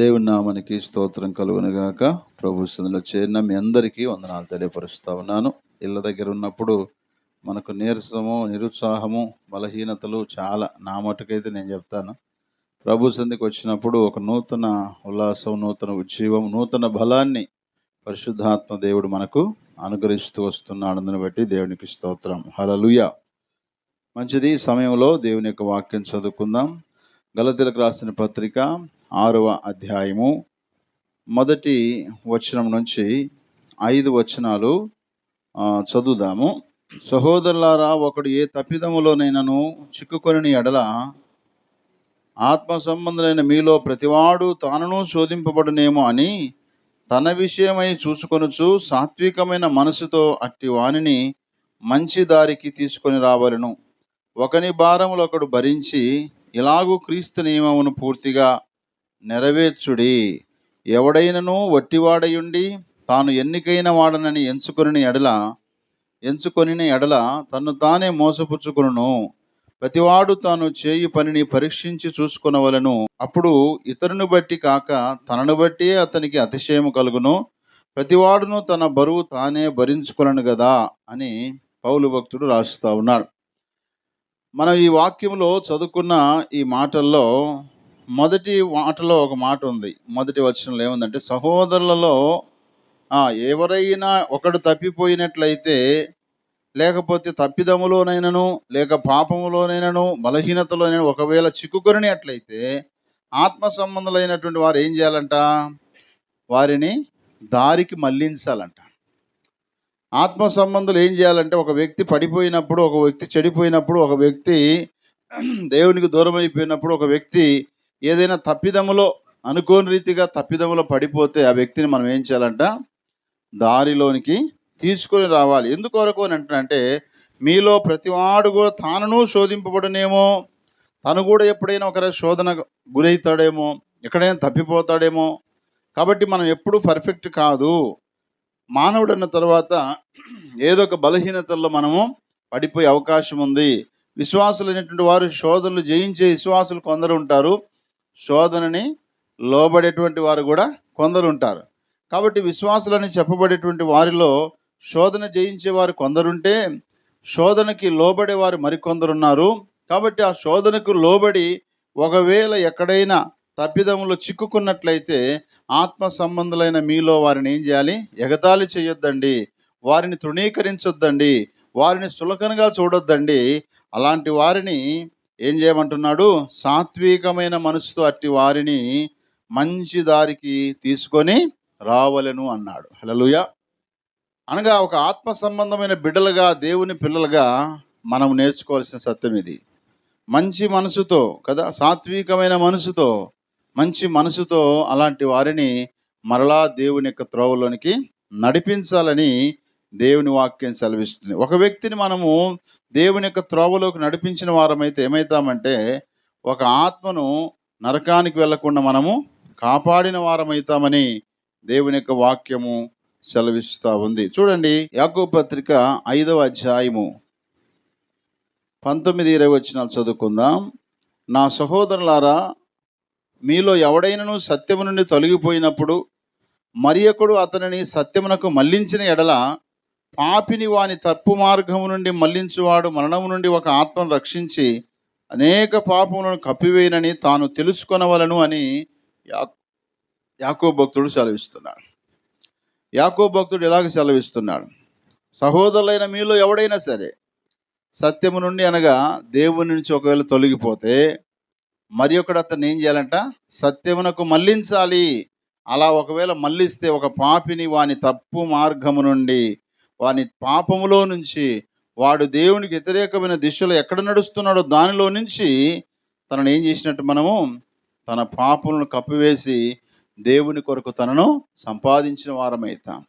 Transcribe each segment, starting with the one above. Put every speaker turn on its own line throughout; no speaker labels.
దేవుని నామానికి స్తోత్రం కలుగునుగాక. ప్రభు సందులో చేరిన మీ అందరికీ వందనాలు తెలియపరుస్తూ ఉన్నాను. ఇళ్ళ దగ్గర ఉన్నప్పుడు మనకు నీరసము నిరుత్సాహము బలహీనతలు చాలా నా మటుకైతే నేను చెప్తాను. ప్రభు సంధికి వచ్చినప్పుడు ఒక నూతన ఉల్లాసం నూతన ఉజ్జీవం నూతన బలాన్ని పరిశుద్ధాత్మ దేవుడు మనకు అనుగ్రహిస్తూ వస్తున్నాడని బట్టి దేవునికి స్తోత్రం. హలలుయ మంచిది సమయంలో దేవుని యొక్క వాక్యం చదువుకుందాం. గలతీలకు రాసిన పత్రిక ఆరవ అధ్యాయము. మొదటి వచనం నుంచి ఐదు వచనాలు చదువుదాము. సహోదరులారా ఒకడు ఏ తప్పిదములోనైనాను చిక్కుకొని ఎడల ఆత్మ సంబంధులైన మీలో ప్రతివాడు తానును శోధింపబడునేమో అని తన విషయమై చూసుకొనుచు సాత్వికమైన మనసుతో అట్టి వానిని మంచి దారికి తీసుకొని రావలను. ఒకని భారములు ఒకడు భరించి ఇలాగూ క్రీస్తు నియమమును పూర్తిగా నెరవేర్చుడి. ఎవడైనను వట్టివాడయుండి తాను ఎన్నికైన వాడనని ఎంచుకొని ఎడల ఎంచుకొనిన ఎడల తను తానే మోసపుచ్చుకొనును. ప్రతివాడు తాను చేయు పనిని పరీక్షించి చూసుకొనవలను. అప్పుడు ఇతరుని బట్టి కాక తనను బట్టి అతనికి అతిశయము కలుగును. ప్రతివాడును తన బరువు తానే భరించుకొనను కదా అని పౌలు భక్తుడు రాస్తా ఉన్నాడు. మనం ఈ వాక్యంలో చదువుకున్న ఈ మాటల్లో మొదటి మాటలో ఒక మాట ఉంది. మొదటి వచనంలో ఏముందంటే సహోదరులలో ఎవరైనా ఒకడు తప్పిపోయినట్లయితే లేకపోతే తప్పిదములోనైనను లేక పాపములోనైనను బలహీనతలోనైనా ఒకవేళ చిక్కుకొనినట్లయితే ఆత్మ సంబంధులైనటువంటి వారు ఏం చేయాలంట? వారిని దారికి మళ్ళించాలంట. ఆత్మ సంబంధులు ఏం చేయాలంటే ఒక వ్యక్తి పడిపోయినప్పుడు ఒక వ్యక్తి చెడిపోయినప్పుడు ఒక వ్యక్తి దేవునికి దూరం అయిపోయినప్పుడు ఒక వ్యక్తి ఏదైనా తప్పిదములో అనుకోని రీతిగా తప్పిదములో పడిపోతే ఆ వ్యక్తిని మనం ఏం చేయాలంట? దారిలోనికి తీసుకొని రావాలి. ఎందుకొరకు అని అంటే మీలో ప్రతివాడు కూడా తానును శోధింపబడనేమో తను కూడా ఎప్పుడైనా ఒకరి శోధన గురవుతాడేమో ఎక్కడైనా తప్పిపోతాడేమో. కాబట్టి మనం ఎప్పుడూ పర్ఫెక్ట్ కాదు. మానవుడు అన్న తర్వాత ఏదో ఒక బలహీనతల్లో మనము పడిపోయే అవకాశం ఉంది విశ్వాసులు అనేటువంటి వారు శోధనలు జయించే విశ్వాసులు కొందరు ఉంటారు. శోధనని లోబడేటువంటి వారు కూడా కొందరు ఉంటారు కాబట్టి విశ్వాసులని చెప్పబడేటువంటి వారిలో శోధన జయించే వారు కొందరుంటే శోధనకి లోబడే వారు మరికొందరు ఉన్నారు కాబట్టి ఆ శోధనకు లోబడి ఒకవేళ ఎక్కడైనా తప్పిదములు చిక్కుకున్నట్లయితే ఆత్మ సంబంధులైన మీలో వారిని ఏం చేయాలి? ఎగతాళి చేయొద్దండి. వారిని తృణీకరించొద్దండి. వారిని సులకనగా చూడొద్దండి. అలాంటి వారిని ఏం చేయమంటున్నాడు? సాత్వికమైన మనసుతో అట్టి వారిని మంచి దారికి తీసుకొని రావలెను అన్నాడు. హలలుయ అనగా ఒక ఆత్మ సంబంధమైన బిడ్డలుగా దేవుని పిల్లలుగా మనం నేర్చుకోవాల్సిన సత్యం ఇది. మంచి మనసుతో కదా సాత్వికమైన మనసుతో మంచి మనసుతో అలాంటి వారిని మరలా దేవుని యొక్క త్రోవలోనికి నడిపించాలని దేవుని వాక్యం సెలవిస్తుంది. ఒక వ్యక్తిని మనము దేవుని యొక్క త్రోవలోకి నడిపించిన వారమైతే ఏమవుతామంటే ఒక ఆత్మను నరకానికి వెళ్ళకుండా మనము కాపాడిన వారమవుతామని దేవుని యొక్క వాక్యము సెలవిస్తూ ఉంది. చూడండి యాకో పత్రిక ఐదవ అధ్యాయము పంతొమ్మిది ఇరవై వచ్చినాలు చదువుకుందాం. నా సహోదరులారా మీలో ఎవడైనను సత్యము నుండి తొలగిపోయినప్పుడు మరి ఒకడు అతనిని సత్యమునకు మళ్ళించిన ఎడల పాపిని వాని తప్పు మార్గము నుండి మళ్ళించువాడు మరణము నుండి ఒక ఆత్మను రక్షించి అనేక పాపములను కప్పివేయనని తాను తెలుసుకొనవలను అని యాకో భక్తుడు సెలవిస్తున్నాడు. యాకో భక్తుడు ఇలాగ సెలవిస్తున్నాడు? సహోదరులైన మీలో ఎవడైనా సరే సత్యము నుండి అనగా దేవుని నుంచి ఒకవేళ తొలగిపోతే మరి ఒకడు అతను ఏం చేయాలంట? సత్యమునకు మళ్ళించాలి అలా ఒకవేళ మళ్ళిస్తే ఒక పాపిని వాని తప్పు మార్గము నుండి వాని పాపములో నుంచి వాడు దేవునికి వ్యతిరేకమైన దిశలో ఎక్కడ నడుస్తున్నాడో దానిలో నుంచి తనను ఏం చేసినట్టు మనము తన పాపములను కప్పివేసి దేవుని కొరకు తనను సంపాదించిన వారమవుతాం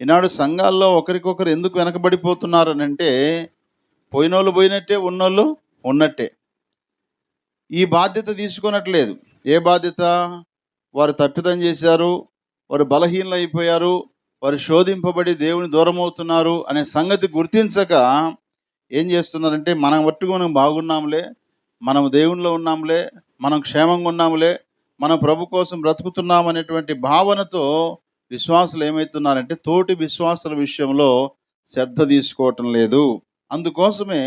ఈనాడు సంఘాల్లో ఒకరికొకరు ఎందుకు వెనకబడిపోతున్నారనంటే పోయినోళ్ళు పోయినట్టే ఉన్నోళ్ళు ఉన్నట్టే. ఈ బాధ్యత తీసుకున్నట్లేదు ఏ బాధ్యత? వారు తప్పిదం చేశారు వారు బలహీనలు అయిపోయారు వారు శోధింపబడి దేవుని దూరం అవుతున్నారు అనే సంగతి గుర్తించక ఏం చేస్తున్నారంటే మనం మట్టుకు మనం బాగున్నాంలే మనం దేవునిలో ఉన్నాంలే మనం క్షేమంగా ఉన్నాంలే మనం ప్రభు కోసం బ్రతుకుతున్నాం అనేటువంటి భావనతో విశ్వాసులు ఏమవుతున్నారంటే తోటి విశ్వాసుల విషయంలో శ్రద్ధ తీసుకోవటం లేదు. అందుకోసమే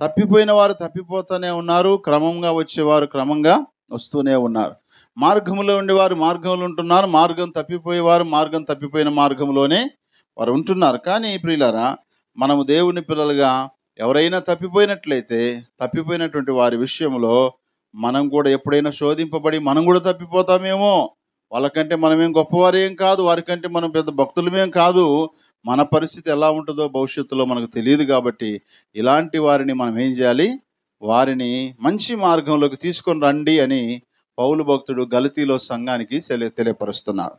తప్పిపోయిన వారు తప్పిపోతూనే ఉన్నారు క్రమంగా వచ్చేవారు క్రమంగా వస్తూనే ఉన్నారు. మార్గంలో ఉండేవారు మార్గంలో ఉంటున్నారు మార్గం తప్పిపోయేవారు మార్గం తప్పిపోయిన మార్గంలోనే వారు ఉంటున్నారు. కానీ ప్రియులరా మనము దేవుని పిల్లలుగా ఎవరైనా తప్పిపోయినట్లయితే తప్పిపోయినటువంటి వారి విషయంలో మనం కూడా ఎప్పుడైనా శోధింపబడి మనం కూడా తప్పిపోతామేమో. వాళ్ళకంటే మనమేం గొప్పవారేం కాదు వారికంటే మనం పెద్ద భక్తులమేం కాదు. మన పరిస్థితి ఎలా ఉంటుందో భవిష్యత్తులో మనకు తెలియదు కాబట్టి ఇలాంటి వారిని మనం ఏం చేయాలి? వారిని మంచి మార్గంలోకి తీసుకొని రండి అని పౌలు భక్తుడు గలతీలో సంఘానికి తెలియపరుస్తున్నాడు.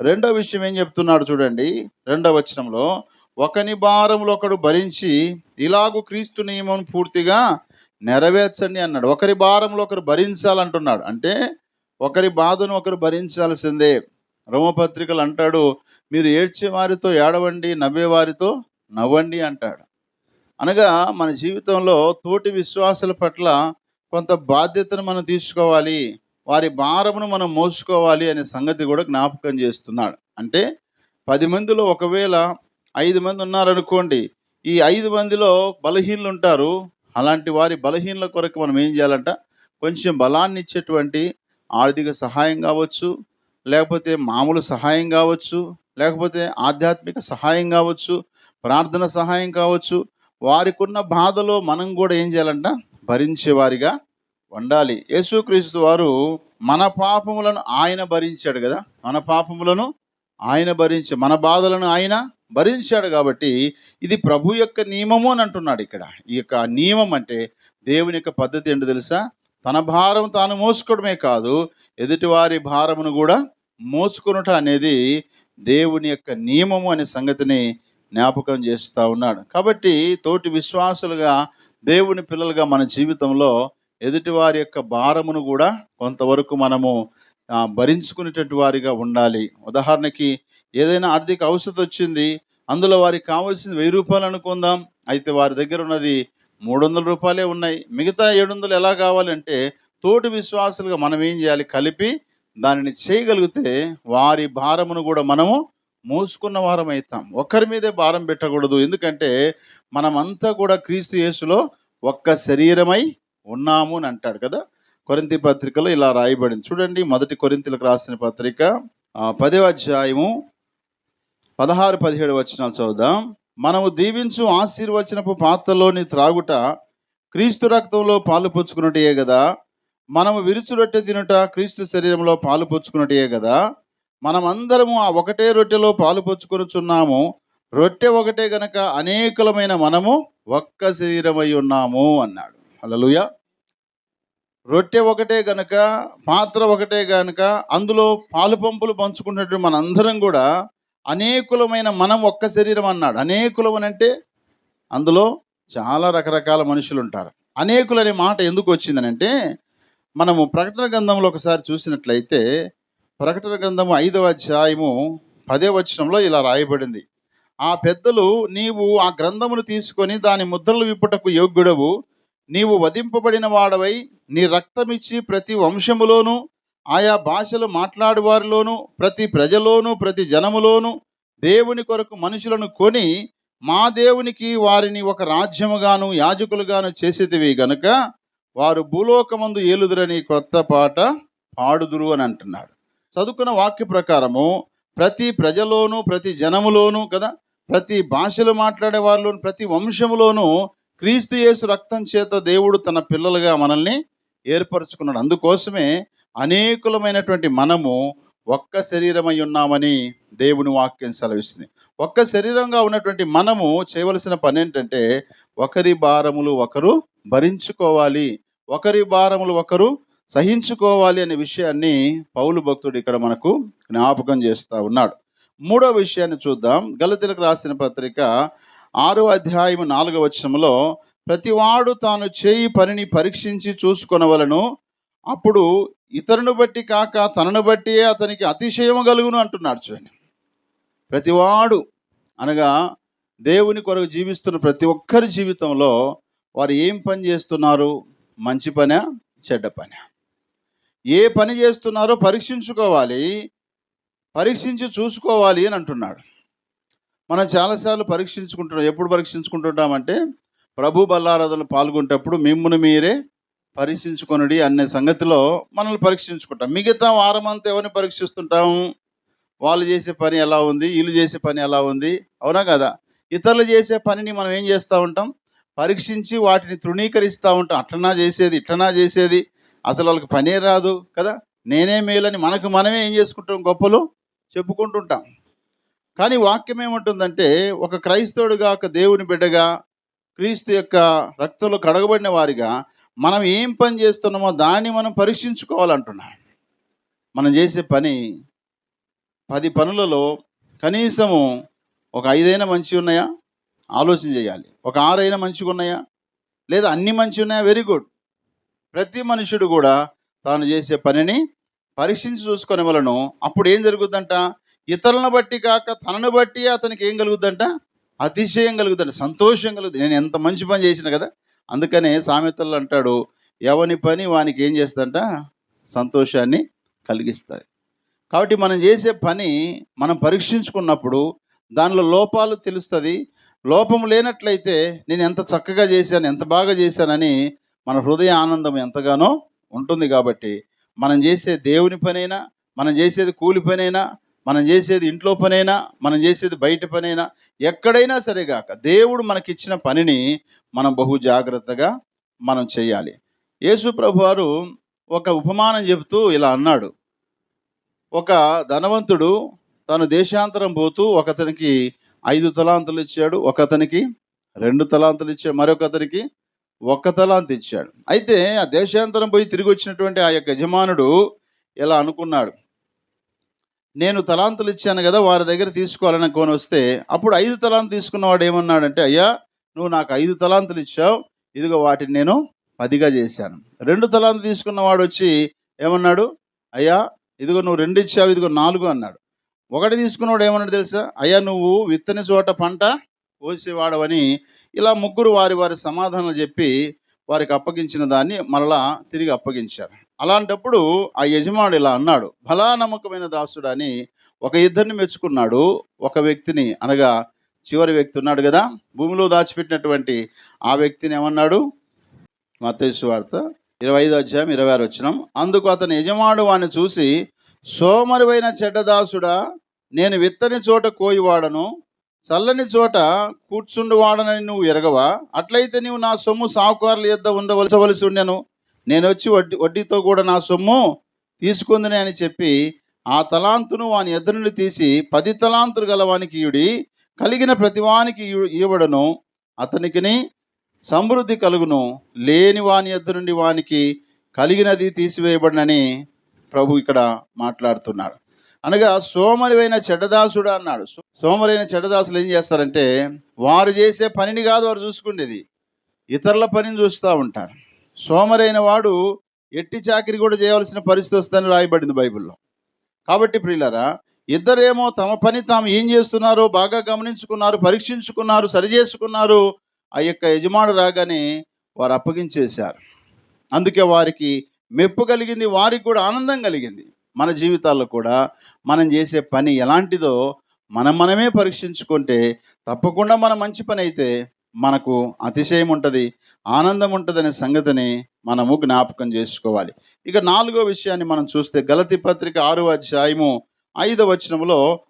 రెండో విషయం ఏం చెప్తున్నాడు చూడండి. రెండవ వచనంలో ఒకని భారంలో ఒకడు భరించి ఇలాగు క్రీస్తు నియమం పూర్తిగా నెరవేర్చండి అన్నాడు. ఒకరి భారంలో ఒకరు భరించాలంటున్నాడు. అంటే ఒకరి బాధను ఒకరు భరించాల్సిందే. రోమపత్రికలు అంటాడు మీరు ఏడ్చే వారితో ఏడవండి నవ్వేవారితో నవ్వండి అంటాడు. అనగా మన జీవితంలో తోటి విశ్వాసుల పట్ల కొంత బాధ్యతను మనం తీసుకోవాలి. వారి భారమును మనం మోసుకోవాలి అనే సంగతి కూడా జ్ఞాపకం చేస్తున్నాడు. అంటే పది మందిలో ఒకవేళ ఐదు మంది ఉన్నారనుకోండి ఈ ఐదు మందిలో బలహీనలు ఉంటారు. అలాంటి వారి బలహీనల కొరకు మనం ఏం చేయాలంట? కొంచెం బలాన్ని ఇచ్చేటువంటి ఆర్థిక సహాయం కావచ్చు లేకపోతే మామూలు సహాయం కావచ్చు లేకపోతే ఆధ్యాత్మిక సహాయం కావచ్చు ప్రార్థన సహాయం కావచ్చు. వారికి ఉన్న బాధలో మనం కూడా ఏం చేయాలంట? భరించేవారిగా ఉండాలి యేసుక్రీస్తు వారు మన పాపములను ఆయన భరించాడు కదా. మన పాపములను ఆయన భరించి మన బాధలను ఆయన భరించాడు కాబట్టి ఇది ప్రభు యొక్క నియమము అని అంటున్నాడు ఇక్కడ. ఈ యొక్క నియమం అంటే దేవుని యొక్క పద్ధతి ఏంటో తెలుసా? తన భారం తాను మోసుకోవడమే కాదు ఎదుటివారి భారమును కూడా మోసుకునట అనేది దేవుని యొక్క నియమము అనే సంగతిని జ్ఞాపకం చేస్తూ ఉన్నాడు. కాబట్టి తోటి విశ్వాసులుగా దేవుని పిల్లలుగా మన జీవితంలో ఎదుటి వారి యొక్క భారమును కూడా కొంతవరకు మనము భరించుకునేటటువంటి వారిగా ఉండాలి. ఉదాహరణకి ఏదైనా ఆర్థిక అవసరం వచ్చింది అందులో వారికి కావాల్సిన వెయ్యి రూపాయలు అనుకుందాం. అయితే వారి దగ్గర ఉన్నది మూడు వందల రూపాయలే ఉన్నాయి. మిగతా ఏడు వందలు ఎలా కావాలంటే తోటి విశ్వాసులుగా మనం ఏం చేయాలి? కలిపి దానిని చేయగలిగితే వారి భారమును కూడా మనము మోసుకున్న వారం అవుతాం ఒక్కరి మీదే భారం పెట్టకూడదు. ఎందుకంటే మనమంతా కూడా క్రీస్తు యేసులో ఒక్క శరీరమై ఉన్నాము అని అంటాడు కదా. కొరింతి పత్రికలో ఇలా రాయబడింది. చూడండి మొదటి కొరింతలకు రాసిన పత్రిక ఆ, పదవ అధ్యాయము పదహారు పదిహేడు వచనాలు చదువుదాం. మనము దీవించు ఆశీర్వచనపు పాత్రలోని త్రాగుట క్రీస్తు రక్తంలో పాలు పుచ్చుకున్నట్టే కదా. మనము విరుచు రొట్టె తినుట క్రీస్తు శరీరంలో పాలు పుచ్చుకున్నట్టే కదా. మనమందరము ఆ ఒకటే రొట్టెలో పాలు పుచ్చుకొనుచున్నాము. రొట్టె ఒకటే గనక అనేకులమైన మనము ఒక్క శరీరమై ఉన్నాము అన్నాడు. అలలుయ రొట్టె ఒకటే గనక పాత్ర ఒకటే గనక అందులో పాలు పంపులు పంచుకున్నట్టు మనందరం కూడా అనేకులమైన మనం ఒక్క శరీరం అన్నాడు. అనేకులం అని అంటే అందులో చాలా రకరకాల మనుషులు ఉంటారు. అనేకులు అనే మాట ఎందుకు వచ్చిందనంటే మనము ప్రకటన గ్రంథంలో ఒకసారి చూసినట్లయితే ప్రకటన గ్రంథము ఐదవ అధ్యాయము పదే వచనంలో ఇలా రాయబడింది. ఆ పెద్దలు నీవు ఆ గ్రంథమును తీసుకొని దాని ముద్రలు విప్పుటకు యోగ్యుడవు. నీవు వధింపబడిన వాడవై నీ రక్తమిచ్చి ప్రతి వంశములోనూ ఆయా భాషలు మాట్లాడువారిలోనూ ప్రతి ప్రజలోనూ ప్రతి జనములోనూ దేవుని కొరకు మనుషులను కొని మా దేవునికి వారిని ఒక రాజ్యముగాను యాజకులుగాను చేసేదివి గనుక వారు భూలోకమందు ఏలుదురని కొత్త పాట పాడుదురు అని అంటున్నాడు. చదువుకున్న వాక్య ప్రకారము ప్రతి ప్రజలోనూ ప్రతి జనములోనూ కదా ప్రతి భాషలు మాట్లాడే వారిలోను ప్రతి వంశములోనూ క్రీస్తు యేసు రక్తం చేత దేవుడు తన పిల్లలుగా మనల్ని ఏర్పరచుకున్నాడు. అందుకోసమే అనేకులమైనటువంటి మనము ఒక్క శరీరమై ఉన్నామని దేవుని వాక్యం సెలవిస్తుంది. ఒక్క శరీరంగా ఉన్నటువంటి మనము చేయవలసిన పని ఏంటంటే ఒకరి భారములు ఒకరు భరించుకోవాలి. ఒకరి భారములు ఒకరు సహించుకోవాలి అనే విషయాన్ని పౌలు భక్తుడు ఇక్కడ మనకు జ్ఞాపకం చేస్తూ ఉన్నాడు. మూడో విషయాన్ని చూద్దాం. గలతీలకు రాసిన పత్రిక ఆరో అధ్యాయం నాలుగవ వచనంలో ప్రతివాడు తాను చేయి పనిని పరీక్షించి చూసుకొనవలను అప్పుడు ఇతరుని బట్టి కాక తనను బట్టియే అతనికి అతిశయము కలుగును అంటున్నాడు చూడండి. ప్రతివాడు అనగా దేవుని కొరకు జీవిస్తున్న ప్రతి ఒక్కరి జీవితంలో వారు ఏం పని చేస్తున్నారు? మంచి పనా? చెడ్డ పనా? ఏ పని చేస్తున్నారో పరీక్షించుకోవాలి పరీక్షించి చూసుకోవాలి అని అంటున్నాడు. మనం చాలాసార్లు పరీక్షించుకుంటున్నాం. ఎప్పుడు పరీక్షించుకుంటుంటామంటే ప్రభు బల్లారాధనలు పాల్గొంటప్పుడు మిమ్మును మీరే పరీక్షించుకొనుడి అనే సంగతిలో మనల్ని పరీక్షించుకుంటాం. మిగతా వారం అంతా ఎవరిని పరీక్షిస్తుంటాం? వాళ్ళు చేసే పని ఎలా ఉంది? వీళ్ళు చేసే పని ఎలా ఉంది? అవునా కదా? ఇతరులు చేసే పనిని మనం ఏం చేస్తూ ఉంటాం? పరీక్షించి వాటిని తృణీకరిస్తూ ఉంటాం. అట్లనా చేసేది ఇట్లనా చేసేది. అసలు వాళ్ళకి పనే రాదు కదా? నేనే మేలని మనకు మనమే ఏం చేసుకుంటాం? గొప్పలు చెప్పుకుంటుంటాం. కానీ వాక్యం ఏముంటుందంటే ఒక క్రైస్తవుడిగా ఒక దేవుని బిడ్డగా క్రీస్తు యొక్క రక్తంలో కడగబడిన వారిగా మనం ఏం పని చేస్తున్నామో దాన్ని మనం పరీక్షించుకోవాలంటున్నాం మనం చేసే పని పది పనులలో కనీసము ఒక ఐదైనా మంచి ఉన్నాయా? ఆలోచన చేయాలి. ఒక ఆరైనా మంచిగా ఉన్నాయా? లేదా అన్ని మంచి ఉన్నాయా? వెరీ గుడ్ ప్రతి మనుషుడు కూడా తాను చేసే పనిని పరీక్షించి చూసుకునే వలన అప్పుడు ఏం జరుగుద్దంట ఇతరులను బట్టి కాక తనను బట్టి అతనికి ఏం కలుగుద్దంట? అతిశయం కలుగుద్దంట సంతోషం కలుగుతుంది నేను ఎంత మంచి పని చేసిన కదా? అందుకనే సామెతలు అంటాడు ఎవని పని వానికి ఏం చేస్తుందంట? సంతోషాన్ని కలిగిస్తుంది. కాబట్టి మనం చేసే పని మనం పరీక్షించుకున్నప్పుడు దానిలో లోపాలు తెలుస్తుంది. లోపం లేనట్లయితే నేను ఎంత చక్కగా చేశాను ఎంత బాగా చేశానని మన హృదయ ఆనందం ఎంతగానో ఉంటుంది కాబట్టి మనం చేసే దేవుని పనైనా మనం చేసేది కూలి పనైనా మనం చేసేది ఇంట్లో పనైనా మనం చేసేది బయట పనైనా ఎక్కడైనా సరేగాక దేవుడు మనకిచ్చిన పనిని మనం బహు జాగ్రత్తగా మనం చేయాలి. యేసు ప్రభు వారు ఒక ఉపమానం చెబుతూ ఇలా అన్నాడు. ఒక ధనవంతుడు తను దేశాంతరం పోతూ ఒకతనికి ఐదు తలాంతులు ఇచ్చాడు ఒకతనికి రెండు తలాంతులు ఇచ్చాడు మరొకతనికి ఒక్క తలాంత ఇచ్చాడు. అయితే ఆ దేశాంతరం పోయి తిరిగి వచ్చినటువంటి ఆ యొక్క యజమానుడు ఇలా అనుకున్నాడు. నేను తలాంతులు ఇచ్చాను కదా వారి దగ్గర తీసుకోవాలని కొని వస్తే అప్పుడు ఐదు తలాంతు తీసుకున్నవాడు ఏమన్నాడంటే అయ్యా నువ్వు నాకు ఐదు తలాంతులు ఇచ్చావు ఇదిగో వాటిని నేను పదిగా చేశాను. రెండు తలాంతు తీసుకున్నవాడు వచ్చి ఏమన్నాడు అయ్యా ఇదిగో నువ్వు రెండు ఇచ్చావు ఇదిగో నాలుగు అన్నాడు. ఒకటి తీసుకున్నవాడు ఏమన్నాడు తెలుసా అయ్యా నువ్వు విత్తని చోట పంట కోసేవాడవని ఇలా ముగ్గురు వారి వారి సమాధానాలు చెప్పి వారికి అప్పగించిన దాన్ని మరలా తిరిగి అప్పగించారు. అలాంటప్పుడు ఆ యజమానుడు ఇలా అన్నాడు భలా నమ్మకమైన దాసుడు అని ఒక ఇద్దరిని మెచ్చుకున్నాడు. ఒక వ్యక్తిని అనగా చివరి వ్యక్తి ఉన్నాడు కదా భూమిలో దాచిపెట్టినటువంటి ఆ వ్యక్తిని ఏమన్నాడు? మత్తయి వార్త ఇరవై ఐదు అధ్యాయం ఇరవై ఆరు వచ్చినాం అందుకు అతని యజమానుడు వాడిని చూసి సోమరువైన చెడ్డదాసుడా నేను విత్తని చోట కోయివాడను చల్లని చోట కూర్చుండు వాడనని నువ్వు ఎరగవా? అట్లయితే నీవు నా సొమ్ము సాహుకారుల యొద్ద ఉండవలసవలసి ఉండెను. నేను వచ్చి వడ్డీ వడ్డీతో కూడా నా సొమ్ము తీసుకుందని అని చెప్పి ఆ తలాంతును వాని ఎద్దు నుండి తీసి పది తలాంతులు గలవానికి ఇయుడి కలిగిన ప్రతివానికి ఇవ్వడను అతనికిని సమృద్ధి కలుగును. లేని వాని ఎద్దు నుండి వానికి కలిగినది తీసివేయబడినని ప్రభు ఇక్కడ మాట్లాడుతున్నాడు. అనగా సోమరివైన చెడ్డదాసుడు అన్నాడు. సో- సోమరైన చెడ్డదాసులు ఏం చేస్తారంటే వారు చేసే పనిని కాదు వారు చూసుకునేది ఇతరుల పనిని చూస్తూ ఉంటారు. సోమరైన వాడు ఎట్టి చాకిరి కూడా చేయవలసిన పరిస్థితి వస్తుందని రాయబడింది బైబిల్లో. కాబట్టి ప్రియులరా ఇద్దరేమో తమ పని తాము ఏం చేస్తున్నారో బాగా గమనించుకున్నారు పరీక్షించుకున్నారు సరిచేసుకున్నారు ఆ యొక్క యజమాను రాగానే వారు అప్పగించేశారు. అందుకే వారికి మెప్పు కలిగింది వారికి కూడా ఆనందం కలిగింది. మన జీవితాల్లో కూడా మనం చేసే పని ఎలాంటిదో మనం మనమే పరీక్షించుకుంటే తప్పకుండా మన మంచి పని అయితే మనకు అతిశయం ఉంటుంది ఆనందం ఉంటుందనే సంగతిని మనము జ్ఞాపకం చేసుకోవాలి. ఇక నాలుగో విషయాన్ని మనం చూస్తే గలతి పత్రిక ఆరో అధ్యాయము ఐదవ వచనములో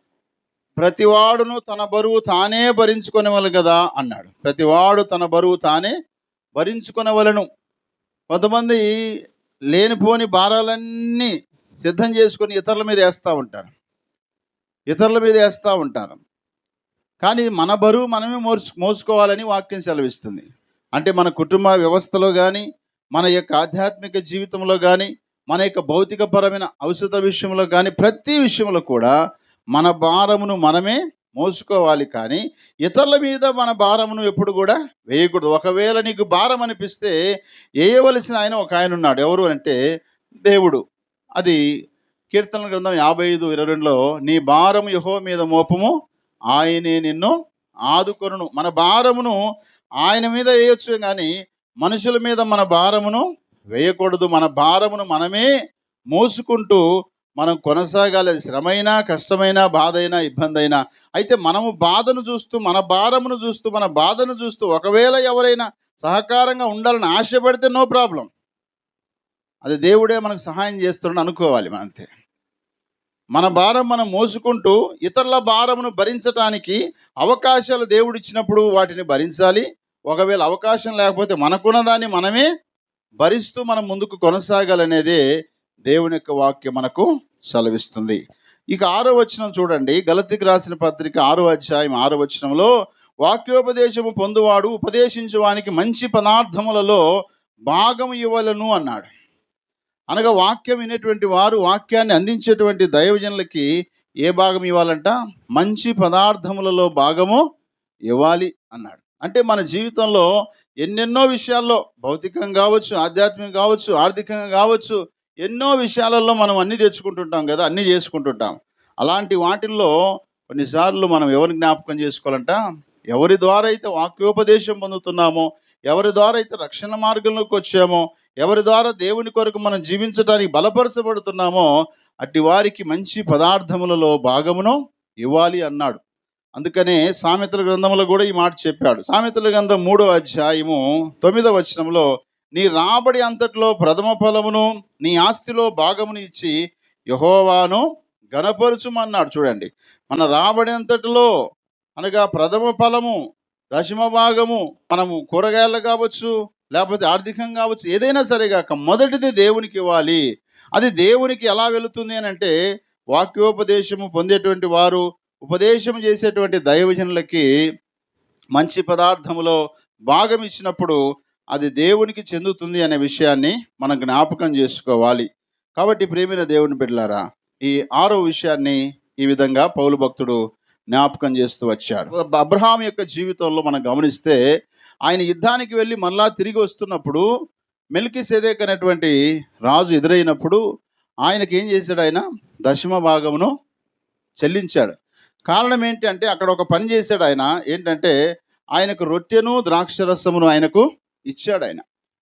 ప్రతివాడును తన బరువు తానే భరించుకునేవాళ్ళు కదా అన్నాడు. ప్రతివాడు తన బరువు తానే భరించుకునేవలను. కొంతమంది లేనిపోని భారాలన్నీ సిద్ధం చేసుకొని ఇతరుల మీద వేస్తూ ఉంటారు. ఇతరుల మీద వేస్తూ ఉంటారు. కానీ మన బరువు మనమే మోసు మోసుకోవాలని వాక్యం సెలవిస్తుంది. అంటే మన కుటుంబ వ్యవస్థలో కానీ మన యొక్క ఆధ్యాత్మిక జీవితంలో కానీ మన యొక్క భౌతికపరమైన ఔషధ విషయంలో కానీ ప్రతి విషయంలో కూడా మన భారమును మనమే మోసుకోవాలి కానీ ఇతరుల మీద మన భారమును ఎప్పుడు కూడా వేయకూడదు. ఒకవేళ నీకు భారం అనిపిస్తే వేయవలసిన ఆయన ఒక ఆయన ఉన్నాడు. ఎవరు అంటే దేవుడు. అది కీర్తన గ్రంథం యాభై ఐదు ఇరవై రెండులో నీ భారము యహో మీద మోపము ఆయనే నిన్ను ఆదుకొనును. మన భారమును ఆయన మీద వేయొచ్చు కానీ మనుషుల మీద మన భారమును వేయకూడదు. మన భారమును మనమే మోసుకుంటూ మనం కొనసాగాలి. అది శ్రమైనా కష్టమైనా బాధైనా ఇబ్బంది అయినా అయితే మనము బాధను చూస్తూ మన భారమును చూస్తూ మన బాధను చూస్తూ ఒకవేళ ఎవరైనా సహకారంగా ఉండాలని ఆశపడితే నో ప్రాబ్లం. అది దేవుడే మనకు సహాయం చేస్తున్నాడు అనుకోవాలి మన అంతే. మన భారం మనం మోసుకుంటూ ఇతరుల భారమును భరించటానికి అవకాశాలు దేవుడు ఇచ్చినప్పుడు వాటిని భరించాలి. ఒకవేళ అవకాశం లేకపోతే మనకున్న దాన్ని మనమే భరిస్తూ మనం ముందుకు కొనసాగాలనేదే దేవుని యొక్క వాక్యం మనకు సెలవిస్తుంది. ఇక ఆరో వచనం చూడండి. గలతికి రాసిన పత్రిక ఆరో అధ్యాయం ఆరో వచనంలో వాక్యోపదేశము పొందువాడు ఉపదేశించువానికి మంచి పదార్థములలో భాగం ఇవ్వలను అన్నాడు. అనగా వాక్యం వినేటువంటి వారు వాక్యాన్ని అందించేటువంటి దైవజనులకి ఏ భాగం ఇవ్వాలంట? మంచి పదార్థములలో భాగము ఇవ్వాలి అన్నాడు. అంటే మన జీవితంలో ఎన్నెన్నో విషయాల్లో భౌతికంగా కావచ్చు ఆధ్యాత్మికం కావచ్చు ఆర్థికంగా కావచ్చు ఎన్నో విషయాలలో మనం అన్ని తెచ్చుకుంటుంటాం కదా అన్ని చేసుకుంటుంటాం. అలాంటి వాటిల్లో కొన్నిసార్లు మనం ఎవరిని జ్ఞాపకం చేసుకోవాలంట? ఎవరి ద్వారా అయితే వాక్యోపదేశం పొందుతున్నామో ఎవరి ద్వారా అయితే రక్షణ మార్గంలోకి వచ్చామో ఎవరి ద్వారా దేవుని కొరకు మనం జీవించడానికి బలపరచబడుతున్నామో అట్టి వారికి మంచి పదార్థములలో భాగమును ఇవ్వాలి అన్నాడు. అందుకనే సామెతల గ్రంథంలో కూడా ఈ మాట చెప్పాడు. సామెతల గ్రంథం మూడో అధ్యాయము తొమ్మిదవ వచనంలో నీ రాబడి అంతట్లో ప్రథమ ఫలమును నీ ఆస్తిలో భాగమును ఇచ్చి యహోవాను గణపరచుమన్నాడు చూడండి మన రాబడి అంతటిలో అనగా ప్రథమ ఫలము దశమ భాగము మనము కూరగాయలు కావచ్చు లేకపోతే ఆర్థికంగా కావచ్చు ఏదైనా సరే కాక మొదటిది దేవునికి ఇవ్వాలి. అది దేవునికి ఎలా వెళుతుంది అని అంటే వాక్యోపదేశము పొందేటువంటి వారు ఉపదేశం చేసేటువంటి దైవజనులకి మంచి పదార్థములో భాగం ఇచ్చినప్పుడు అది దేవునికి చెందుతుంది అనే విషయాన్ని మనం జ్ఞాపకం చేసుకోవాలి. కాబట్టి ప్రేమిన దేవుని బిడ్డలారా ఈ ఆరో విషయాన్ని ఈ విధంగా పౌలు భక్తుడు జ్ఞాపకం చేస్తూ వచ్చాడు. అబ్రహాం యొక్క జీవితంలో మనం గమనిస్తే ఆయన యుద్ధానికి వెళ్ళి మళ్ళా తిరిగి వస్తున్నప్పుడు మెల్కి సెదేక్ అనేటువంటి రాజు ఎదురైనప్పుడు ఆయనకి ఏం చేశాడు ఆయన? దశమ భాగమును చెల్లించాడు. కారణం ఏంటి అంటే అక్కడ ఒక పని చేశాడు ఆయన. ఏంటంటే ఆయనకు రొట్టెను ద్రాక్షరసమును ఆయనకు ఇచ్చాడు ఆయన.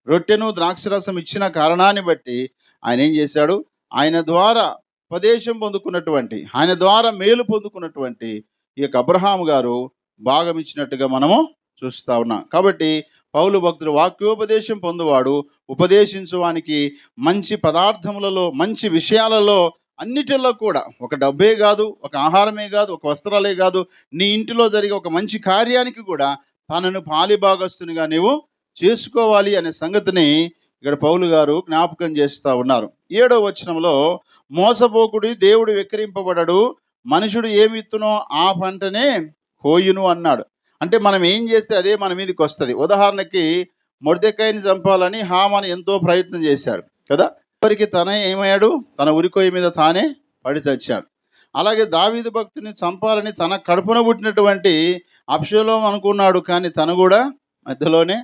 రొట్టెను ద్రాక్షరసం ఇచ్చిన కారణాన్ని బట్టి ఆయన ఏం చేశాడు? ఆయన ద్వారా ఉపదేశం పొందుకున్నటువంటి ఆయన ద్వారా మేలు పొందుకున్నటువంటి ఈ యొక్క అబ్రహాం గారు భాగం ఇచ్చినట్టుగా మనము చూస్తా ఉన్నాం. కాబట్టి పౌలు భక్తుడు వాక్యోపదేశం పొందువాడు ఉపదేశించువానికి మంచి పదార్థములలో మంచి విషయాలలో అన్నిటిలో కూడా ఒక డబ్బే కాదు ఒక ఆహారమే కాదు ఒక వస్త్రాలే కాదు నీ ఇంటిలో జరిగే ఒక మంచి కార్యానికి కూడా తనను పాలిభాగస్తునిగా నీవు చేసుకోవాలి అనే సంగతిని ఇక్కడ పౌలు గారు జ్ఞాపకం చేస్తూ ఉన్నారు. ఏడో వచనంలో మోసపోకుడి దేవుడు విక్రయింపబడడు మనుషుడు ఏమి ఇత్తునో ఆ పంటనే కోయును అన్నాడు. అంటే మనం ఏం చేస్తే అదే మన మీదకి వస్తుంది. ఉదాహరణకి మొర్దెకాయని చంపాలని హామని ఎంతో ప్రయత్నం చేశాడు కదా? చివరికి తన ఏమయ్యాడు? తన ఉరికోయ మీద తానే పడి చచ్చాడు. అలాగే దావీదు భక్తుని చంపాలని తన కడుపున పుట్టినటువంటి అప్షలోం అనుకున్నాడు కానీ తను కూడా మధ్యలోనే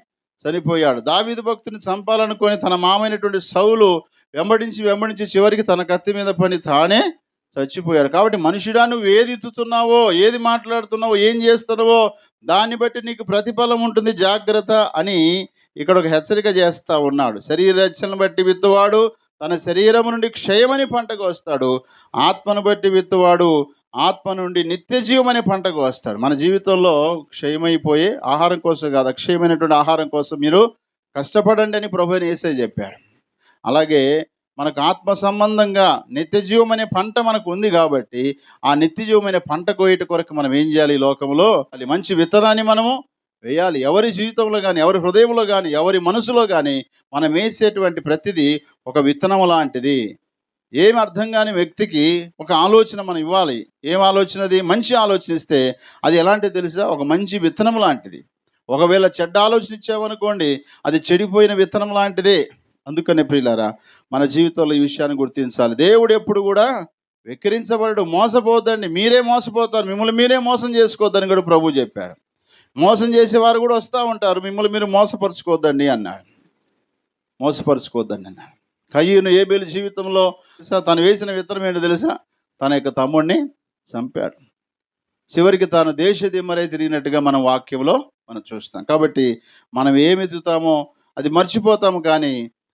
చనిపోయాడు. దావీదు భక్తుని చంపాలనుకొని తన మామైనటువంటి సౌలు వెంబడించి వెంబడించి చివరికి తన కత్తి మీద పని తానే చచ్చిపోయాడు. కాబట్టి మనుషుడా నువ్వు ఏది ఇత్తుతున్నావో ఏది మాట్లాడుతున్నావో ఏం చేస్తున్నావో దాన్ని బట్టి నీకు ప్రతిఫలం ఉంటుంది జాగ్రత్త అని ఇక్కడ ఒక హెచ్చరిక చేస్తూ ఉన్నాడు. శరీర రచనను బట్టి విత్తువాడు తన శరీరం నుండి క్షయమని పంటకు వస్తాడు. ఆత్మను బట్టి విత్తువాడు ఆత్మ నుండి నిత్య జీవమనే పంటకు వస్తాడు. మన జీవితంలో క్షయమైపోయి ఆహారం కోసం కాదు అక్షయమైనటువంటి ఆహారం కోసం మీరు కష్టపడండి అని ప్రభుని వేసే చెప్పాడు. అలాగే మనకు ఆత్మ సంబంధంగా నిత్యజీవం అనే పంట మనకు ఉంది కాబట్టి ఆ నిత్యజీవం అనే పంట కోయట కొరకు మనం ఏం చేయాలి ఈ లోకంలో? అది మంచి విత్తనాన్ని మనము వేయాలి. ఎవరి జీవితంలో కానీ ఎవరి హృదయంలో కానీ ఎవరి మనసులో కానీ మనం వేసేటువంటి ప్రతిదీ ఒక విత్తనం లాంటిది. ఏమి అర్థం కాని వ్యక్తికి ఒక ఆలోచన మనం ఇవ్వాలి. ఏం ఆలోచనది మంచి ఆలోచన ఇస్తే అది ఎలాంటిది తెలుసా? ఒక మంచి విత్తనం లాంటిది. ఒకవేళ చెడ్డ ఆలోచన ఇచ్చామనుకోండి అది చెడిపోయిన విత్తనం లాంటిదే. అందుకనే ప్రియులారా మన జీవితంలో ఈ విషయాన్ని గుర్తించాలి. దేవుడు ఎప్పుడు కూడా వెక్కిరించబడడు మోసపోద్దండి మీరే మోసపోతారు మిమ్మల్ని మీరే మోసం చేసుకోవద్దని కూడా ప్రభు చెప్పాడు. మోసం చేసేవారు కూడా వస్తూ ఉంటారు మిమ్మల్ని మీరు మోసపరుచుకోవద్దండి అన్నాడు. మోసపరుచుకోవద్దండి అన్నాడు. కయ్యూను ఏబేలు జీవితంలో తను వేసిన విత్తనం ఏంటో తెలుసా? తన యొక్క తమ్ముడిని చంపాడు. చివరికి తాను దేశ దిమ్మరై తిరిగినట్టుగా మనం వాక్యంలో మనం చూస్తాం. కాబట్టి మనం ఏమి ఎత్తుతామో అది మర్చిపోతాము కానీ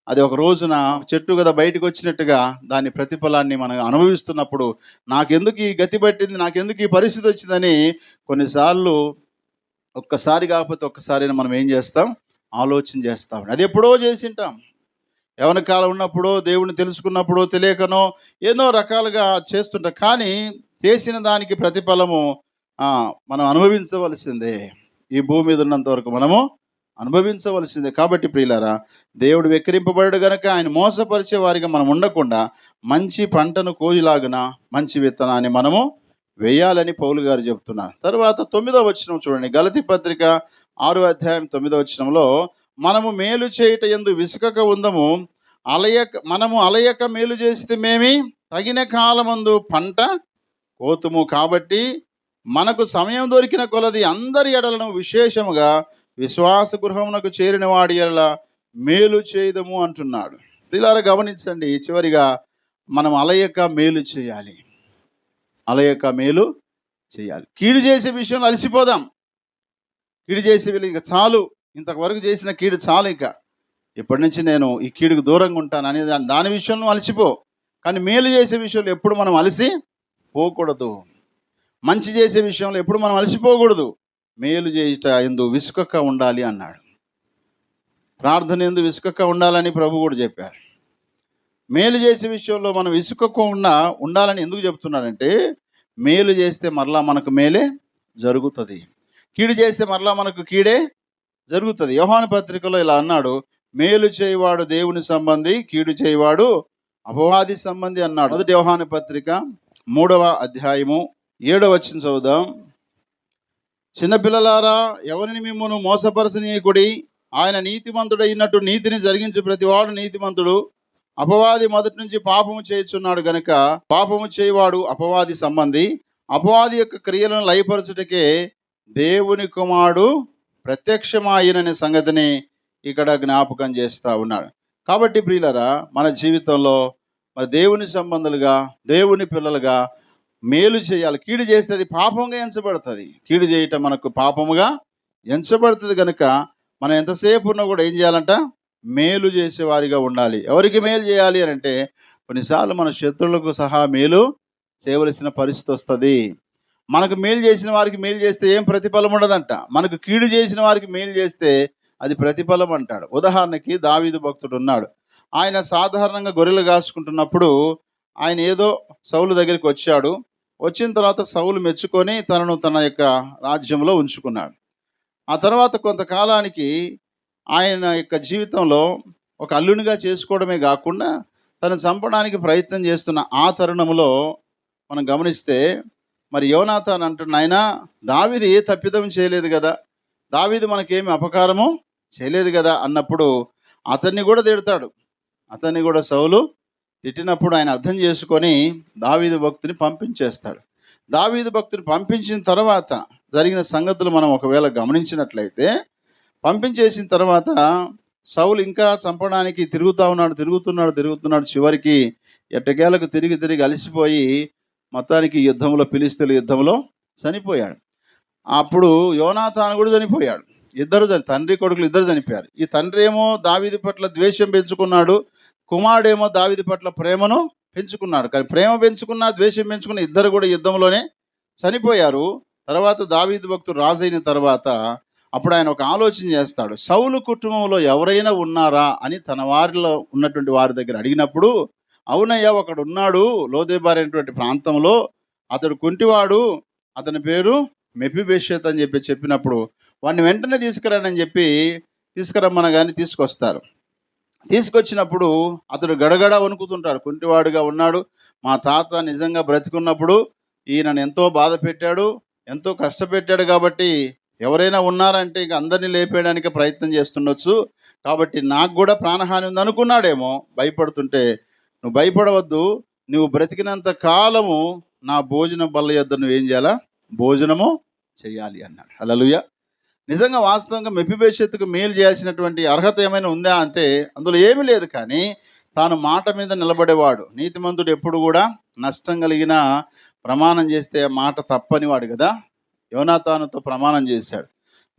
అది ఒక రోజున చెట్టు కదా బయటకు వచ్చినట్టుగా దాని ప్రతిఫలాన్ని మనం అనుభవిస్తున్నప్పుడు నాకెందుకు ఈ గతి పట్టింది? నాకెందుకు ఈ పరిస్థితి వచ్చిందని కొన్నిసార్లు ఒక్కసారి కాకపోతే ఒక్కసారి మనం ఏం చేస్తాం? ఆలోచన చేస్తాం అది ఎప్పుడో చేసింటాం. యవన కాలం ఉన్నప్పుడో దేవుడిని తెలుసుకున్నప్పుడో తెలియకనో ఎన్నో రకాలుగా చేస్తుంటాం. కానీ చేసిన దానికి ప్రతిఫలము మనం అనుభవించవలసిందే. ఈ భూమి మీద ఉన్నంత వరకు మనము అనుభవించవలసిందే. కాబట్టి ప్రియులారా దేవుడు వెక్కిరింపబడు గనక ఆయన మోసపరిచే వారిగా మనం ఉండకుండా మంచి పంటను కోయిలాగున మంచి విత్తనాన్ని మనము వేయాలని పౌలు గారు చెప్తున్నారు తర్వాత తొమ్మిదో వచనం చూడండి. గలతి పత్రిక ఆరు అధ్యాయం తొమ్మిదో వచనంలో మనము మేలు చేయుట ఎందు విసుకక ఉందము. అలయక మనము అలయక మేలు చేస్తే మేమి తగిన కాలమందు పంట కోతుము. కాబట్టి మనకు సమయం దొరికిన కొలది అందరి ఎడలను విశేషముగా విశ్వాస గృహమునకు చేరిన వాడి ఎలా మేలు చేయదము అంటున్నాడు. పిల్లలు గమనించండి చివరిగా మనం అలయక మేలు చేయాలి. అలయక మేలు చేయాలి. కీడు చేసే విషయంలో అలసిపోదాం. కీడు చేసే వీళ్ళు ఇంకా చాలు. ఇంతవరకు చేసిన కీడు చాలు ఇక. ఇప్పటి నుంచి నేను ఈ కీడుకు దూరంగా ఉంటాను అనేది దాని- దాని విషయంలో అలసిపో. కానీ మేలు చేసే విషయంలో ఎప్పుడు మనం అలసి పోకూడదు. మంచి చేసే విషయంలో ఎప్పుడు మనం అలసిపోకూడదు. మేలు చేయుట ఎందు విసుకక్క ఉండాలి అన్నాడు. ప్రార్థన ఎందు విసుకక్క ఉండాలని ప్రభు కూడా చెప్పారు మేలు చేసే విషయంలో మనం విసుకకుండా ఉండాలని ఎందుకు చెప్తున్నాడంటే మేలు చేస్తే మరలా మనకు మేలే జరుగుతుంది. కీడు చేస్తే మరలా మనకు కీడే జరుగుతుంది. యోహాను పత్రికలో ఇలా అన్నాడు మేలు చేయవాడు దేవుని సంబంధి కీడు చేయవాడు అపవాది సంబంధి అన్నాడు. మొదటి యోహాను పత్రిక మూడవ అధ్యాయము ఏడవ వచ్చిన చదువుదాం. చిన్నపిల్లలారా ఎవరిని మిమ్మల్ని మోసపరచనీయకుడి ఆయన నీతిమంతుడైనట్టు నీతిని జరిగించు ప్రతివాడు నీతిమంతుడు. అపవాది మొదటి నుంచి పాపము చేయుచున్నాడు గనుక పాపము చేయవాడు అపవాది సంబంధి. అపవాది యొక్క క్రియలను లయపరచుటకే దేవుని కుమారుడు ప్రత్యక్షమాయననే సంగతిని ఇక్కడ జ్ఞాపకం చేస్తూ ఉన్నాడు. కాబట్టి ప్రియులరా మన జీవితంలో మరి దేవుని సంబంధులుగా దేవుని పిల్లలుగా మేలు చేయాలి. కీడు చేస్తే అది పాపంగా ఎంచబడుతుంది. కీడు చేయటం మనకు పాపముగా ఎంచబడుతుంది కనుక మనం ఎంతసేపు ఉన్నా కూడా ఏం చేయాలంట? మేలు చేసేవారిగా ఉండాలి. ఎవరికి మేలు చేయాలి అని అంటే కొన్నిసార్లు మన శత్రువులకు సహా మేలు చేయవలసిన పరిస్థితి వస్తుంది. మనకు మేలు చేసిన వారికి మేలు చేస్తే ఏం ప్రతిఫలం ఉండదంట. మనకు కీడు చేసిన వారికి మేలు చేస్తే అది ప్రతిఫలం అంటాడు. ఉదాహరణకి దావీదు భక్తుడు ఉన్నాడు. ఆయన సాధారణంగా గొర్రెలు కాసుకుంటున్నప్పుడు ఆయన ఏదో సౌలు దగ్గరికి వచ్చాడు. వచ్చిన తర్వాత సౌలు మెచ్చుకొని తనను తన యొక్క రాజ్యంలో ఉంచుకున్నాడు. ఆ తర్వాత కొంతకాలానికి ఆయన యొక్క జీవితంలో ఒక అల్లునిగా చేసుకోవడమే కాకుండా తను చంపడానికి ప్రయత్నం చేస్తున్న ఆ తరుణంలో మనం గమనిస్తే మరి యోనాథాన్ అంటున్న ఆయన దావిది ఏ తప్పిదం చేయలేదు కదా? దావిది మనకేమి అపకారము చేయలేదు కదా? అన్నప్పుడు అతన్ని కూడా తిడతాడు. అతన్ని కూడా సౌలు తిట్టినప్పుడు ఆయన అర్థం చేసుకొని దావీదు భక్తుని పంపించేస్తాడు. దావీదు భక్తుని పంపించిన తర్వాత జరిగిన సంగతులు మనం ఒకవేళ గమనించినట్లయితే పంపించేసిన తర్వాత సౌలు ఇంకా చంపడానికి తిరుగుతూ ఉన్నాడు తిరుగుతున్నాడు తిరుగుతున్నాడు. చివరికి ఎట్టకేలకు తిరిగి తిరిగి అలసిపోయి మొత్తానికి యుద్ధంలో పిలిస్తుల యుద్ధంలో చనిపోయాడు. అప్పుడు యోనాథాన్ కూడా చనిపోయాడు. ఇద్దరు చని తండ్రి కొడుకులు ఇద్దరు చనిపోయారు. ఈ తండ్రి ఏమో దావీది పట్ల ద్వేషం పెంచుకున్నాడు. కుమారుడేమో దావిది పట్ల ప్రేమను పెంచుకున్నాడు. కానీ ప్రేమ పెంచుకున్న ద్వేషం పెంచుకున్న ఇద్దరు కూడా యుద్ధంలోనే చనిపోయారు. తర్వాత దావీదు భక్తుడు రాజైన తర్వాత అప్పుడు ఆయన ఒక ఆలోచన చేస్తాడు. సౌలు కుటుంబంలో ఎవరైనా ఉన్నారా అని తన వారిలో ఉన్నటువంటి వారి దగ్గర అడిగినప్పుడు అవునయ్య ఒకడు ఉన్నాడు లోదేబార్ అనేటువంటి ప్రాంతంలో. అతడు కుంటివాడు అతని పేరు మెపిబేషత్ అని చెప్పి చెప్పినప్పుడు వాడిని వెంటనే తీసుకురానని చెప్పి తీసుకురమ్మన కానీ తీసుకొస్తారు. తీసుకొచ్చినప్పుడు అతడు గడగడ వణుకుతుంటాడు. కుంటివాడుగా ఉన్నాడు. మా తాత నిజంగా బ్రతికున్నప్పుడు ఈయనను ఎంతో బాధ పెట్టాడు ఎంతో కష్టపెట్టాడు కాబట్టి ఎవరైనా ఉన్నారంటే ఇక అందరినీ లేపేయడానికి ప్రయత్నం చేస్తుండొచ్చు. కాబట్టి నాకు కూడా ప్రాణహాని ఉంది అనుకున్నాడేమో భయపడుతుంటే. నువ్వు భయపడవద్దు నువ్వు బ్రతికినంత కాలము నా భోజన బల్ల యొద్ద నువ్వేం చేయాలా? భోజనము చేయాలి అన్నాడు. హల్లెలూయా. నిజంగా వాస్తవంగా మెప్పిభవిష్యత్తుకు మేలు చేయాల్సినటువంటి అర్హత ఏమైనా ఉందా అంటే అందులో ఏమీ లేదు కానీ తాను మాట మీద నిలబడేవాడు. నీతిమంతుడు ఎప్పుడు కూడా నష్టం కలిగిన ప్రమాణం చేస్తే ఆ మాట తప్పని వాడు కదా. యోనాతానుతో ప్రమాణం చేశాడు.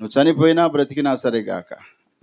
నువ్వు చనిపోయినా బ్రతికినా సరే గాక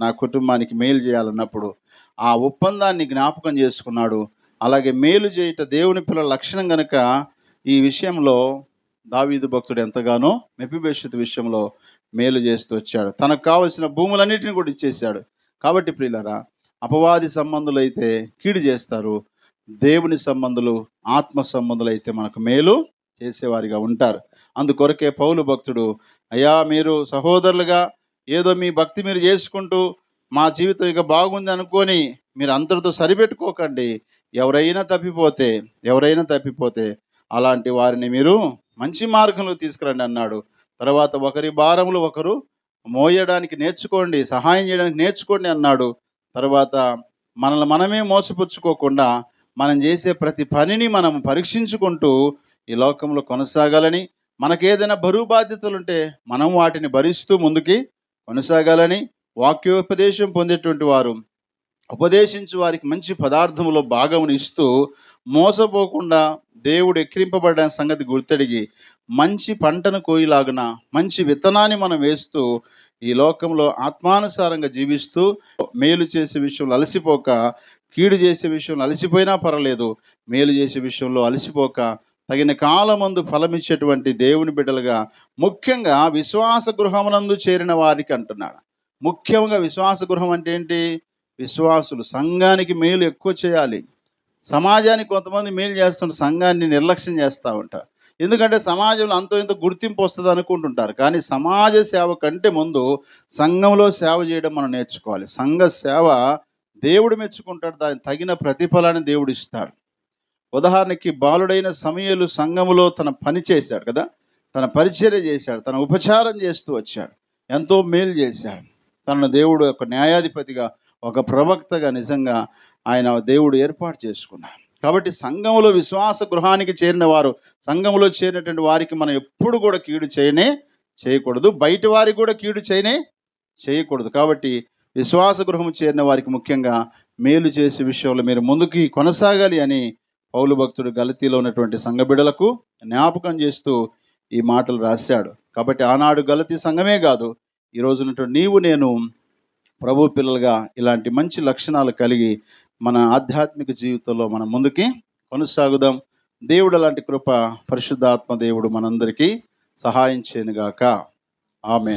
నా కుటుంబానికి మేలు చేయాలన్నప్పుడు ఆ ఒప్పందాన్ని జ్ఞాపకం చేసుకున్నాడు. అలాగే మేలు చేయుట దేవుని పిల్లల లక్షణం గనుక ఈ విషయంలో దావీదు భక్తుడు ఎంతగానో మెపిభవిష్యత్ విషయంలో మేలు చేస్తూ వచ్చాడు. తనకు కావలసిన భూములన్నిటిని కూడా ఇచ్చేశాడు. కాబట్టి ప్రియులరా అపవాది సంబంధులు అయితే కీడు చేస్తారు. దేవుని సంబంధులు ఆత్మ సంబంధులు అయితే మనకు మేలు చేసేవారిగా ఉంటారు. అందుకొరకే పౌలు భక్తుడు అయ్యా మీరు సహోదరులుగా ఏదో మీ భక్తి మీరు చేసుకుంటూ మా జీవితం ఇక బాగుంది అనుకొని మీరు అందరితో సరిపెట్టుకోకండి. ఎవరైనా తప్పిపోతే ఎవరైనా తప్పిపోతే అలాంటి వారిని మీరు మంచి మార్గంలో తీసుకురండి అన్నాడు. తర్వాత ఒకరి భారములు ఒకరు మోయడానికి నేర్చుకోండి సహాయం చేయడానికి నేర్చుకోండి అన్నాడు. తర్వాత మనల్ని మనమే మోసపుచ్చుకోకుండా మనం చేసే ప్రతి పనిని మనం పరీక్షించుకుంటూ ఈ లోకంలో కొనసాగాలని మనకేదైనా బరువు బాధ్యతలు ఉంటే మనం వాటిని భరిస్తూ ముందుకి కొనసాగాలని వాక్యోపదేశం పొందేటువంటి వారు ఉపదేశించి వారికి మంచి పదార్థములో భాగమును ఇస్తూ మోసపోకుండా దేవుడు ఎక్కిరింపబడిన సంగతి గుర్తెడిగి మంచి పంటను కోయిలాగున మంచి విత్తనాన్ని మనం వేస్తూ ఈ లోకంలో ఆత్మానుసారంగా జీవిస్తూ మేలు చేసే విషయంలో అలసిపోక కీడు చేసే విషయంలో అలసిపోయినా పర్వాలేదు. మేలు చేసే విషయంలో అలసిపోక తగిన కాలమందు ఫలమిచ్చేటువంటి దేవుని బిడ్డలుగా ముఖ్యంగా విశ్వాస గృహమునందు చేరిన వారికి అంటున్నాడు. ముఖ్యంగా విశ్వాస గృహం అంటే ఏంటి? విశ్వాసులు సంఘానికి మేలు ఎక్కువ చేయాలి. సమాజానికి కొంతమంది మేలు చేస్తుంటారు సంఘాన్ని నిర్లక్ష్యం చేస్తూ ఉంటారు. ఎందుకంటే సమాజంలో అంత ఇంత గుర్తింపు వస్తుంది అనుకుంటుంటారు. కానీ సమాజ సేవ కంటే ముందు సంఘంలో సేవ చేయడం మనం నేర్చుకోవాలి. సంఘ సేవ దేవుడు మెచ్చుకుంటాడు. దానికి తగిన ప్రతిఫలాన్ని దేవుడు ఇస్తాడు. ఉదాహరణకి బాలుడైన సమయలు సంఘములో తన పని చేశాడు కదా? తన పరిచర్య చేశాడు. తన ఉపచారం చేస్తూ వచ్చాడు. ఎంతో మేలు చేశాడు. తనను దేవుడు యొక్క న్యాయాధిపతిగా ఒక ప్రవక్తగా నిజంగా ఆయన దేవుడు ఏర్పాటు చేసుకున్నాడు కాబట్టి సంఘంలో విశ్వాస గృహానికి చేరిన వారు సంఘంలో చేరినటువంటి వారికి మనం ఎప్పుడు కూడా కీడు చేయనే చేయకూడదు. బయట వారికి కూడా కీడు చేయనే చేయకూడదు. కాబట్టి విశ్వాస గృహము చేరిన వారికి ముఖ్యంగా మేలు చేసే విషయంలో మీరు ముందుకి కొనసాగాలి అని పౌలు భక్తుడు గలతీలో ఉన్నటువంటి సంఘ బిడలకు జ్ఞాపకం చేస్తూ ఈ మాటలు రాశాడు. కాబట్టి ఆనాడు గలతీ సంఘమే కాదు ఈ ఉన్నటువంటి నీవు నేను ప్రభు పిల్లలుగా ఇలాంటి మంచి లక్షణాలు కలిగి మన ఆధ్యాత్మిక జీవితంలో మనం ముందుకి కొనసాగుదాం. దేవుడు అలాంటి కృప పరిశుద్ధాత్మ దేవుడు మనందరికీ సహాయం చేయనుగాక. ఆమె